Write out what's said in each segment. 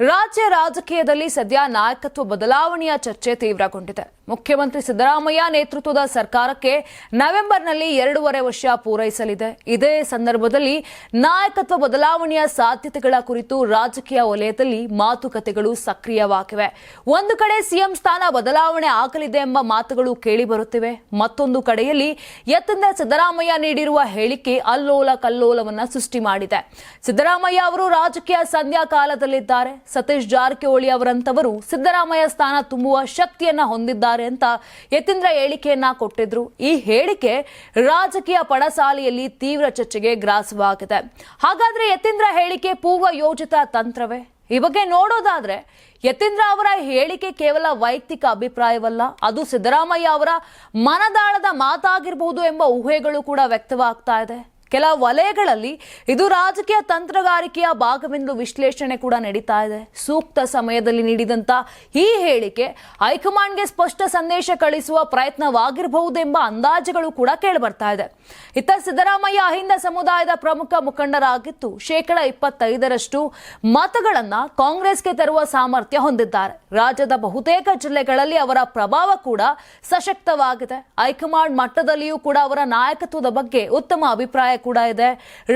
ರಾಜ್ಯ ರಾಜಕೀಯದಲ್ಲಿ ಸದ್ಯ ನಾಯಕತ್ವ ಬದಲಾವಣೆಯ ಚರ್ಚೆ ತೀವ್ರಗೊಂಡಿದೆ. ಮುಖ್ಯಮಂತ್ರಿ ಸಿದ್ದರಾಮಯ್ಯ ನೇತೃತ್ವದ ಸರ್ಕಾರಕ್ಕೆ ನವೆಂಬರ್ನಲ್ಲಿ ಎರಡೂವರೆ ವರ್ಷ ಪೂರೈಸಲಿದೆ. ಇದೇ ಸಂದರ್ಭದಲ್ಲಿ ನಾಯಕತ್ವ ಬದಲಾವಣೆಯ ಸಾಧ್ಯತೆಗಳ ಕುರಿತು ರಾಜಕೀಯ ವಲಯದಲ್ಲಿ ಮಾತುಕತೆಗಳು ಸಕ್ರಿಯವಾಗಿವೆ. ಒಂದು ಕಡೆ ಸಿಎಂ ಸ್ಥಾನ ಬದಲಾವಣೆ ಆಗಲಿದೆ ಎಂಬ ಮಾತುಗಳು ಕೇಳಿಬರುತ್ತಿವೆ. ಮತ್ತೊಂದು ಕಡೆಯಲ್ಲಿ ಯತ್ನ ಸಿದ್ದರಾಮಯ್ಯ ನೀಡಿರುವ ಹೇಳಿಕೆ ಅಲ್ಲೋಲ ಕಲ್ಲೋಲವನ್ನು ಸೃಷ್ಟಿ ಮಾಡಿದೆ. ಸಿದ್ದರಾಮಯ್ಯ ಅವರು ರಾಜಕೀಯ ಸಂಧ್ಯಾ ಕಾಲದಲ್ಲಿದ್ದಾರೆ ಸತೀಶ್ ಜಾರಕಿಹೊಳಿ ಅವರಂತವರು ಸಿದ್ದರಾಮಯ್ಯ ಸ್ಥಾನ ತುಂಬುವ ಶಕ್ತಿಯನ್ನ ಹೊಂದಿದ್ದಾರೆ ಅಂತ ಯತೀಂದ್ರ ಹೇಳಿಕೆಯನ್ನ ಕೊಟ್ಟಿದ್ರು. ಈ ಹೇಳಿಕೆ ರಾಜಕೀಯ ಪಡಸಾಲೆಯಲ್ಲಿ ತೀವ್ರ ಚರ್ಚೆಗೆ ಗ್ರಾಸವಾಗಿದೆ. ಹಾಗಾದ್ರೆ ಯತೀಂದ್ರ ಹೇಳಿಕೆ ಪೂರ್ವ ಯೋಜಿತ ತಂತ್ರವೇ? ಈ ಬಗ್ಗೆ ನೋಡೋದಾದ್ರೆ ಯತೀಂದ್ರ ಅವರ ಹೇಳಿಕೆ ಕೇವಲ ವೈಯಕ್ತಿಕ ಅಭಿಪ್ರಾಯವಲ್ಲ, ಅದು ಸಿದ್ದರಾಮಯ್ಯ ಅವರ ಮನದಾಳದ ಮಾತಾಗಿರಬಹುದು ಎಂಬ ಊಹೆಗಳು ಕೂಡ ವ್ಯಕ್ತವಾಗ್ತಾ ಇದೆ. ಕೆಲ ವಲಯಗಳಲ್ಲಿ ಇದು ರಾಜಕೀಯ ತಂತ್ರಗಾರಿಕೆಯ ಭಾಗವೆಂದು ವಿಶ್ಲೇಷಣೆ ಕೂಡ ನಡೀತಾ ಇದೆ. ಸೂಕ್ತ ಸಮಯದಲ್ಲಿ ನೀಡಿದಂತ ಈ ಹೇಳಿಕೆ ಹೈಕಮಾಂಡ್ಗೆ ಸ್ಪಷ್ಟ ಸಂದೇಶ ಕಳಿಸುವ ಪ್ರಯತ್ನವಾಗಿರಬಹುದೆಂಬ ಅಂದಾಜುಗಳು ಕೂಡ ಕೇಳಿಬರ್ತಾ ಇದೆ. ಇತ್ತ ಸಿದ್ದರಾಮಯ್ಯ ಅಹಿಂದ ಸಮುದಾಯದ ಪ್ರಮುಖ ಮುಖಂಡರಾಗಿದ್ದು, ಶೇಕಡ ಇಪ್ಪತ್ತೈದರಷ್ಟು ಮತಗಳನ್ನ ಕಾಂಗ್ರೆಸ್ಗೆ ತರುವ ಸಾಮರ್ಥ್ಯ ಹೊಂದಿದ್ದಾರೆ. ರಾಜ್ಯದ ಬಹುತೇಕ ಜಿಲ್ಲೆಗಳಲ್ಲಿ ಅವರ ಪ್ರಭಾವ ಕೂಡ ಸಶಕ್ತವಾಗಿದೆ. ಹೈಕಮಾಂಡ್ ಮಟ್ಟದಲ್ಲಿಯೂ ಕೂಡ ಅವರ ನಾಯಕತ್ವದ ಬಗ್ಗೆ ಉತ್ತಮ ಅಭಿಪ್ರಾಯ ಕೂಡ ಇದೆ.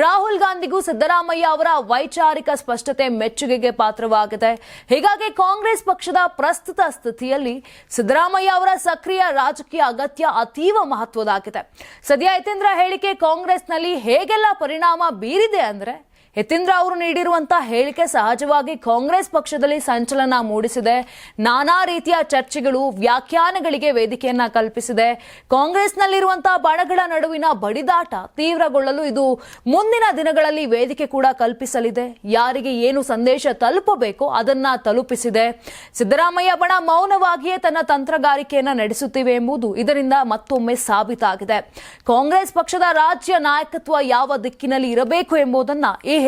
ರಾಹುಲ್ ಗಾಂಧಿಗೂ ಸಿದ್ದರಾಮಯ್ಯ ಅವರ ವೈಚಾರಿಕ ಸ್ಪಷ್ಟತೆ ಮೆಚ್ಚುಗೆಗೆ ಪಾತ್ರವಾಗಿದೆ. ಹೀಗಾಗಿ ಕಾಂಗ್ರೆಸ್ ಪಕ್ಷದ ಪ್ರಸ್ತುತ ಸ್ಥಿತಿಯಲ್ಲಿ ಸಿದ್ದರಾಮಯ್ಯ ಅವರ ಸಕ್ರಿಯ ರಾಜಕೀಯ ಅಗತ್ಯ ಅತೀವ ಮಹತ್ವದಾಗಿದೆ ಸದ್ಯ ಯತೀಂದ್ರ ಹೇಳಿಕೆ ಕಾಂಗ್ರೆಸ್ನಲ್ಲಿ ಹೇಗೆಲ್ಲ ಪರಿಣಾಮ ಬೀರಿದೆ ಅಂದ್ರೆ ಯತೀಂದ್ರ ಅವರು ನೀಡಿರುವಂತಹ ಹೇಳಿಕೆ ಸಹಜವಾಗಿ ಕಾಂಗ್ರೆಸ್ ಪಕ್ಷದಲ್ಲಿ ಸಂಚಲನ ಮೂಡಿಸಿದೆ. ನಾನಾ ರೀತಿಯ ಚರ್ಚೆಗಳು, ವ್ಯಾಖ್ಯಾನಗಳಿಗೆ ವೇದಿಕೆಯನ್ನ ಕಲ್ಪಿಸಿದೆ. ಕಾಂಗ್ರೆಸ್ನಲ್ಲಿರುವಂತಹ ಬಣಗಳ ನಡುವಿನ ಬಡಿದಾಟ ತೀವ್ರಗೊಳ್ಳಲು ಇದು ಮುಂದಿನ ದಿನಗಳಲ್ಲಿ ವೇದಿಕೆ ಕೂಡ ಕಲ್ಪಿಸಲಿದೆ. ಯಾರಿಗೆ ಏನು ಸಂದೇಶ ತಲುಪಬೇಕು ಅದನ್ನ ತಲುಪಿಸಿದೆ. ಸಿದ್ದರಾಮಯ್ಯ ಬಣ ಮೌನವಾಗಿಯೇ ತನ್ನ ತಂತ್ರಗಾರಿಕೆಯನ್ನ ನಡೆಸುತ್ತಿವೆ ಎಂಬುದು ಇದರಿಂದ ಮತ್ತೊಮ್ಮೆ ಸಾಬೀತಾಗಿದೆ. ಕಾಂಗ್ರೆಸ್ ಪಕ್ಷದ ರಾಜ್ಯ ನಾಯಕತ್ವ ಯಾವ ದಿಕ್ಕಿನಲ್ಲಿ ಇರಬೇಕು ಎಂಬುದನ್ನ ಈ